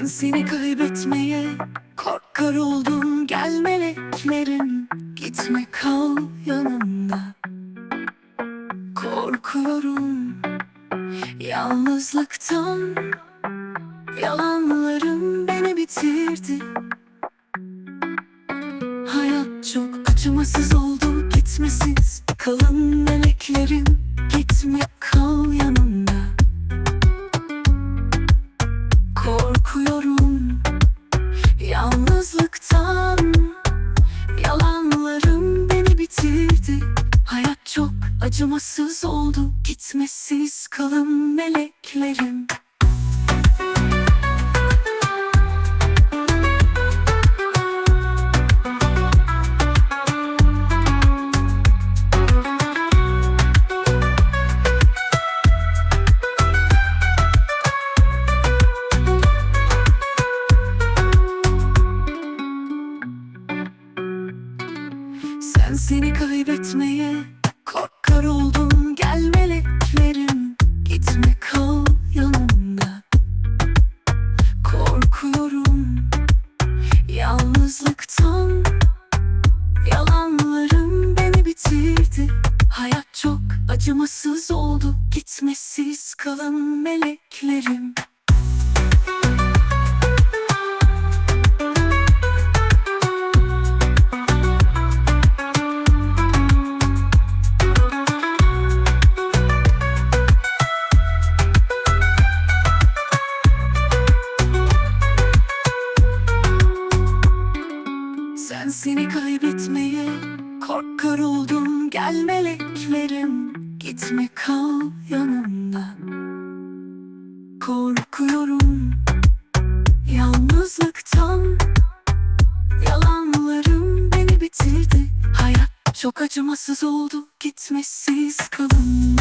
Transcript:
Ben seni kaybetmeye korkar oldum. Gel meleklerim gitme kal yanımda. Korkuyorum yalnızlıktan. Yalanlarım beni bitirdi. Hayat çok acımasız oldu. Gitmesiz Kalın meleklerim acımasız oldu Gitmesiz kalın meleklerim. Sen seni kaybetmeye acımasız oldu Gitmesiz kalın meleklerim. Sen seni kaybetmeye korkar oldum Gel meleklerim gitme kal yanımda. Korkuyorum yalnızlıktan. Yalanlarım beni bitirdi. Hayat çok acımasız oldu. Gitmesiz kalın